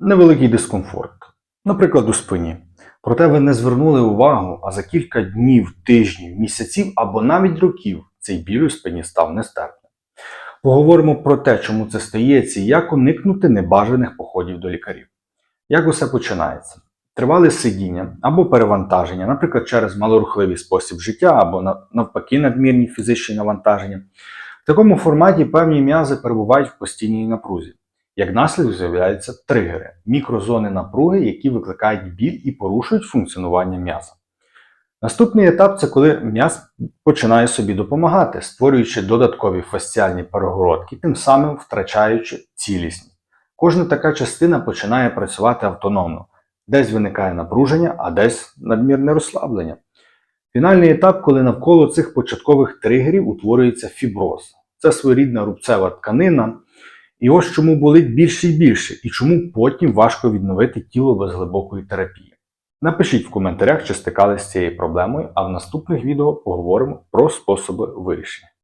невеликий дискомфорт, наприклад, у спині. Проте ви не звернули увагу, а за кілька днів, тижнів, місяців або навіть років цей біль у спині став нестерпним. Поговоримо про те, чому це стається і як уникнути небажаних походів до лікарів. Як усе починається? Тривале сидіння або перевантаження, наприклад, через малорухливий спосіб життя або навпаки надмірні фізичні навантаження. В такому форматі певні м'язи перебувають в постійній напрузі. Як наслідок з'являються тригери мікрозони напруги, які викликають біль і порушують функціонування м'яза. Наступний етап це коли м'яз починає собі допомагати, створюючи додаткові фасціальні перегородки, тим самим втрачаючи цілісність. Кожна така частина починає працювати автономно. Десь виникає напруження, а десь надмірне розслаблення. Фінальний етап, коли навколо цих початкових тригерів утворюється фіброз. Це своєрідна рубцева тканина. І ось чому болить більше і більше, і чому потім важко відновити тіло без глибокої терапії. Напишіть в коментарях, чи стикались з цією проблемою, а в наступних відео поговоримо про способи вирішення.